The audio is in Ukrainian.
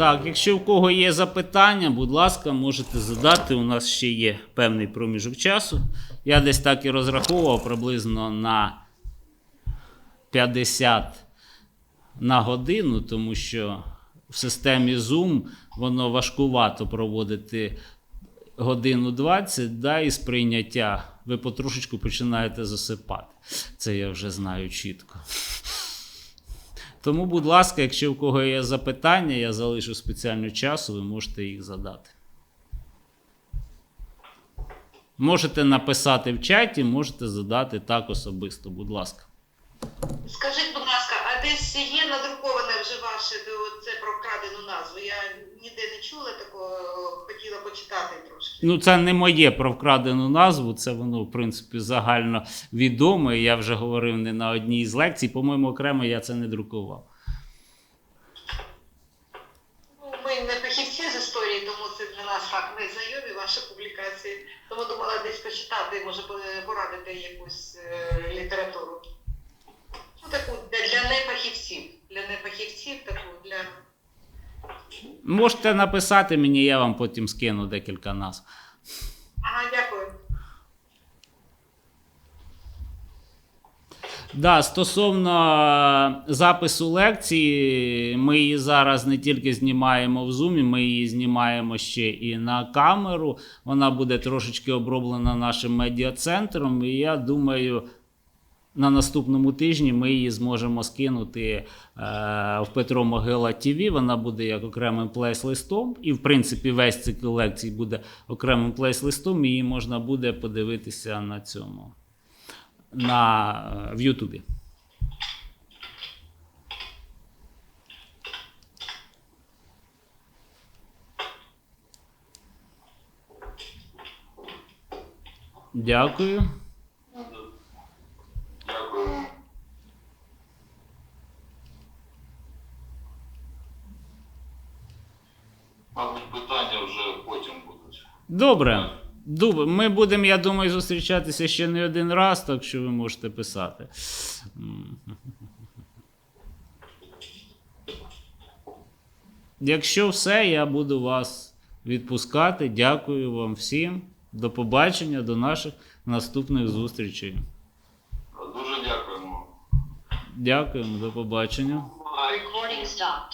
Так, якщо в кого є запитання, будь ласка, можете задати. У нас ще є певний проміжок часу. Я десь так і розраховував приблизно на 50 на годину, тому що в системі Zoom воно важкувато проводити годину 20, да, і сприйняття. Ви потрошечку починаєте засипати. Це я вже знаю чітко. Тому, будь ласка, якщо в кого є запитання, я залишу спеціально часу, ви можете їх задати. Можете написати в чаті, можете задати так особисто, будь ласка. Скажіть, будь ласка, десь є надруковане вже ваше це про вкрадену назву? Я ніде не чула такого, хотіла почитати трошки. Ну, це не моє про вкрадену назву, це воно, в принципі, загально відоме. Я вже говорив не на одній з лекцій. По-моєму, окремо я це не друкував. Ну, ми не фахівці з історії, тому це для нас так не знайомі ваші публікації. Тому думала десь почитати, може порадити якусь е, літературу. Ну, таку для, для нефахівців. Для нефахівців таку для. Можете написати мені, я вам потім скину декілька назв. Ага, дякую. Да, стосовно запису лекції, ми її зараз не тільки знімаємо в Zoom, ми її знімаємо ще і на камеру. Вона буде трошечки оброблена нашим медіа-центром. І я думаю, на наступному тижні ми її зможемо скинути е, в Петро Могила ТВ. Вона буде як окремим плейс-листом. І, в принципі, весь цикл лекцій буде окремим плейс-листом. Її можна буде подивитися на цьому на, е, в Ютубі. Дякую. Дякую. Мабуть, питання вже потім будуть. Добре. Ми будемо, я думаю, зустрічатися ще не один раз, так що ви можете писати. Якщо все, я буду вас відпускати. Дякую вам всім. До побачення, до наших наступних зустрічей. Дуже дякуємо. Дякуємо, до побачення. Recording stopped.